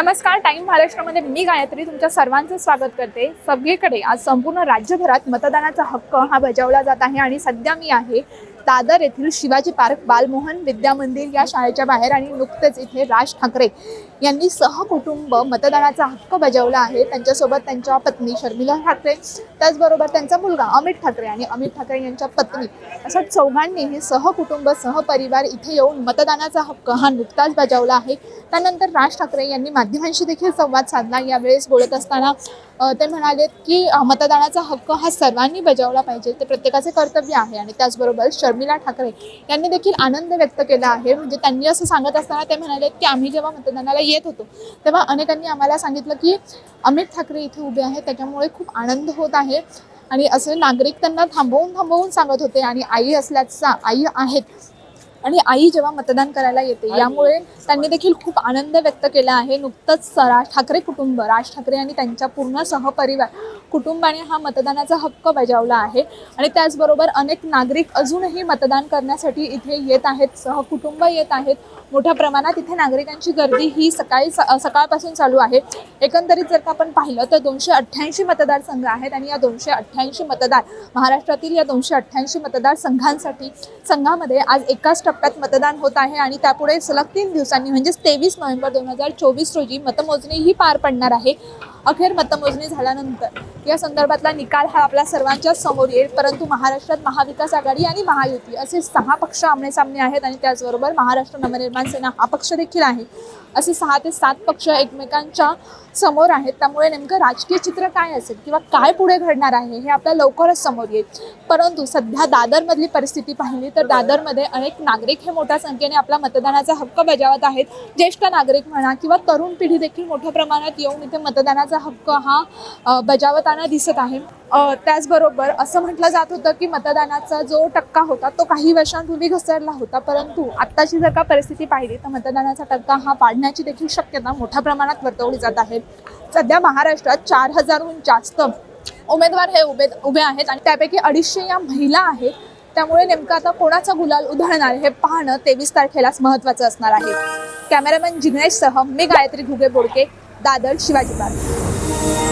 नमस्कार टाईम महाराष्ट्रामध्ये मी गायत्री तुमच्या सर्वांचं स्वागत करते. सगळीकडे आज संपूर्ण राज्यभरात मतदानाचा हक्क हा बजावला जात आहे आणि सध्या मी आहे दादर येथील शिवाजी पार्क बालमोहन विद्या मंदिर या शाळेच्या बाहेर आणि नुकतेच इथे राज ठाकरे यांनी सहकुटुंब मतदानाचा हक्क बजावला आहे. त्यांच्यासोबत त्यांच्या पत्नी शर्मिला ठाकरे त्याचबरोबर त्यांचा मुलगा अमित ठाकरे आणि अमित ठाकरे यांच्या पत्नी अशा चौघांनीही सहकुटुंब सहपरिवार इथे येऊन मतदानाचा हक्क हा नुकताच बजावला आहे. त्यानंतर राज ठाकरे यांनी माध्यमांशी देखील संवाद साधला. यावेळेस बोलत असताना ते म्हणालेत की मतदानाचा हक्क हा सर्वांनी बजावला पाहिजे. ते प्रत्येकाचे कर्तव्य आहे आणि त्याचबरोबर शर्मिला ठाकरे यांनी देखील आनंद व्यक्त केला आहे. म्हणजे त्यांनी असं सांगत असताना ते म्हणाले की आम्ही जेव्हा मतदानाला येत होतो तेव्हा अनेकांनी आम्हाला सांगितलं की अमित ठाकरे इथे उभे आहेत त्याच्यामुळे खूप आनंद होत आहे. आणि असे नागरिक त्यांना थांबवून थांबवून सांगत होते आणि आई असल्याचा आई आहेत आणि आई जेव्हा मतदान करायला येते यामुळे त्यांनी देखील खूप आनंद व्यक्त केला आहे. नुकतंच राज ठाकरे कुटुंब राज ठाकरे आणि त्यांच्या पूर्ण सहपरिवार कुटुंबाने हा मतदानाचा हक्क बजावला आहे. आणि त्याचबरोबर अनेक नागरिक अजूनही मतदान करण्यासाठी इथे येत आहेत सहकुटुंब येत आहेत. मोठ्या प्रमाणात इथे नागरिकांची गर्दी ही सकाळी सकाळपासून चालू आहे. एकंदरीत जर का आपण पाहिलं तर दोनशे अठ्ठ्याऐंशी मतदारसंघ आहेत आणि या दोनशे अठ्ठ्याऐंशी मतदार महाराष्ट्रातील या दोनशे अठ्ठ्याऐंशी मतदारसंघांसाठी संघामध्ये आज एकाच टप्प्यात मतदान होत आहे आणि त्यापुढे सलग तीन दिवसांनी म्हणजेच तेवीस नोव्हेंबर दोन हजार चोवीस रोजी मतमोजणी ही पार पडणार आहे. अखेर मतमोजणी झाल्यानंतर या संदर्भातला निकाल हा आपल्या सर्वांच्या समोर येईल. परंतु महाराष्ट्रात महाविकास आघाडी आणि महायुती असे सहा पक्ष आमनेसामने आहेत आणि त्याचबरोबर महाराष्ट्र नवनिर्माण सेना हा पक्ष देखील आहे. असे सहा ते सात पक्ष एकमेकांच्या समोर आहेत. त्यामुळे नेमकं राजकीय चित्र काय असेल किंवा काय पुढे घडणार आहे हे आपल्या लवकरच समोर येईल. परंतु सध्या दादरमधली परिस्थिती पाहिली तर दादरमध्ये अनेक नागरिक नागरिक हे मोठ्या संख्येने आपला मतदानाचा हक्क बजावत आहेत. ज्येष्ठ नागरिक म्हणा किंवा तरुण पिढी देखील मोठ्या प्रमाणात येऊन इथे मतदानाचा हक्क हा बजावताना दिसत आहे. त्याचबरोबर असं म्हटलं जात होतं की मतदानाचा जो टक्का होता तो काही वर्षांपूर्वी घसरला होता. परंतु आत्ताची जर का परिस्थिती पाहिली तर मतदानाचा टक्का हा वाढण्याची देखील शक्यता मोठ्या प्रमाणात वर्तवली जात आहे. सध्या महाराष्ट्रात चार हजारहून जास्त उमेदवार हे उभे उभे आहेत आणि त्यापैकी अडीचशे या महिला आहेत. त्यामुळे नेमकं आता कोणाचा गुलाल उधळणार हे पाहणं तेवीस तारखेलाच महत्त्वाचं असणार आहे. कॅमेरामॅन जिग्नेशसह मी गायत्री घुगे बोडके दादर शिवाजी पार्क.